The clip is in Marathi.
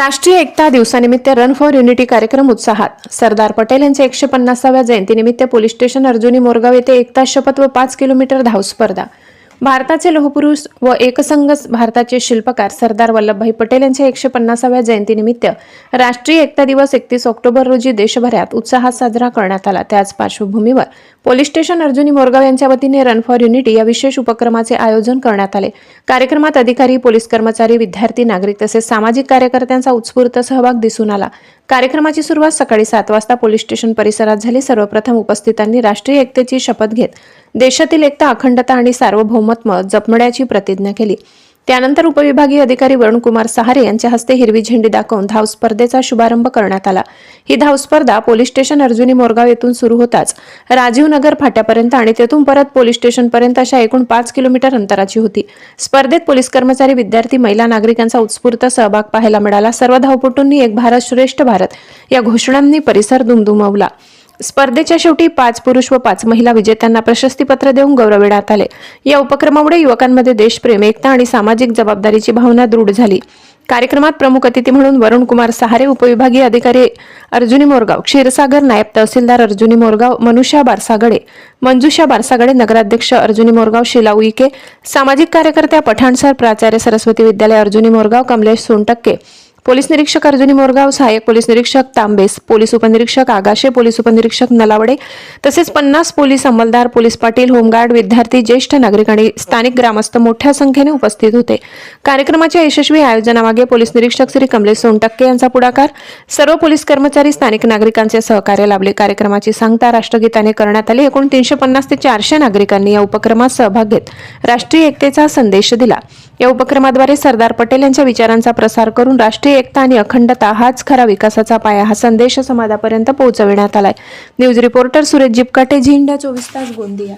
राष्ट्रीय एकता दिवसानिमित्त रन फॉर युनिटी कार्यक्रम उत्साहात. सरदार पटेल यांच्या एकशे पन्नासाव्या जयंतीनिमित्त पोलीस स्टेशन अर्जुनी मोरगाव येथे एकता शपथ व पाच किलोमीटर धाव स्पर्धा. भारताचे लोहपुरुष व एकसंघ भारताचे शिल्पकार सरदार वल्लभभाई पटेल यांच्या एकशे पन्नासाव्या जयंतीनिमित्त राष्ट्रीय एकता दिवस एकतीस ऑक्टोबर रोजी देशभरात उत्साहात साजरा करण्यात आला. त्याच पार्श्वभूमीवर पोलीस स्टेशन अर्जुनी मोरगाव यांच्या वतीने रन फॉर युनिटी या विशेष उपक्रमाचे आयोजन करण्यात आले. कार्यक्रमात अधिकारी पोलीस कर्मचारी विद्यार्थी नागरिक तसेच सामाजिक कार्यकर्त्यांचा उत्स्फूर्त सहभाग दिसून आला. कार्यक्रमाची सुरुवात सकाळी सात वाजता पोलीस स्टेशन परिसरात झाली. सर्वप्रथम उपस्थितांनी राष्ट्रीय एकतेची शपथ घेत देशातील एकता अखंडता आणि सार्वभौमत्व जपण्याची प्रतिज्ञा केली. त्यानंतर उपविभागीय अधिकारी वरुणकुमार सहारे यांच्या हस्ते हिरवी झेंडी दाखवून धाव स्पर्धेचा शुभारंभ करण्यात आला. ही धाव स्पर्धा पोलीस स्टेशन अर्जुनी मोरगाव येथून सुरू होताच. राजीवनगर फाट्यापर्यंत आणि तेथून परत पोलीस स्टेशनपर्यंत अशा एकूण पाच किलोमीटर अंतराची होती. स्पर्धेत पोलीस कर्मचारी विद्यार्थी महिला नागरिकांचा उत्स्फूर्त सहभाग पाहायला मिळाला. सर्व धावपटूंनी एक भारत श्रेष्ठ भारत या घोषणांनी परिसर दुमदुमवला. स्पर्धेच्या शेवटी पाच पुरुष व पाच महिला विजेत्यांना प्रशस्तीपत्र देऊन गौरविण्यात आले. या उपक्रमामुळे युवकांमध्ये देशप्रेम एकता आणि सामाजिक जबाबदारीची भावना दृढ झाली. कार्यक्रमात प्रमुख अतिथी म्हणून वरुण कुमार सहारे उपविभागीय अधिकारी अर्जुनी मोरगाव क्षीरसागर नायब तहसीलदार अर्जुनी मोरगाव मनुषा बारसागडे मंजुषा बारसागडे नगराध्यक्ष अर्जुनी मोरगाव शिला उईके सामाजिक कार्यकर्त्या पठाणसर प्राचार्य सरस्वती विद्यालय अर्जुनी मोरगाव कमलेश सोनटक्के पोलीस निरीक्षक अर्जुनी मोरगाव सहाय्यक पोलीस निरीक्षक तांबेस पोलीस उपनिरीक्षक आगाशे पोलीस उपनिरीक्षक नलावडे तसेच पन्नास पोलीस अंमलदार पोलीस पाटील होमगार्ड विद्यार्थी ज्येष्ठ नागरिक आणि स्थानिक ग्रामस्थ मोठ्या संख्येने उपस्थित होते. कार्यक्रमाच्या यशस्वी आयोजनामागे पोलीस निरीक्षक श्री कमलेश सोनटक्के यांचा पुढाकार सर्व पोलीस कर्मचारी स्थानिक नागरिकांचे सहकार्य लाभले. कार्यक्रमाची सांगता राष्ट्रगीताने करण्यात आली. एकूण तीनशे पन्नास ते चारशे नागरिकांनी या उपक्रमात सहभाग घेत राष्ट्रीय एकतेचा संदेश दिला. या उपक्रमाद्वारे सरदार पटेल यांच्या विचारांचा प्रसार करून राष्ट्रीय एकता आणि अखंडता हाच खरा विकासाचा पाया हा संदेश समाजापर्यंत पोहोचविण्यात आलाय. न्यूज रिपोर्टर सुरेश जिपकाटे झिंडा चोवीस तास गोंदिया.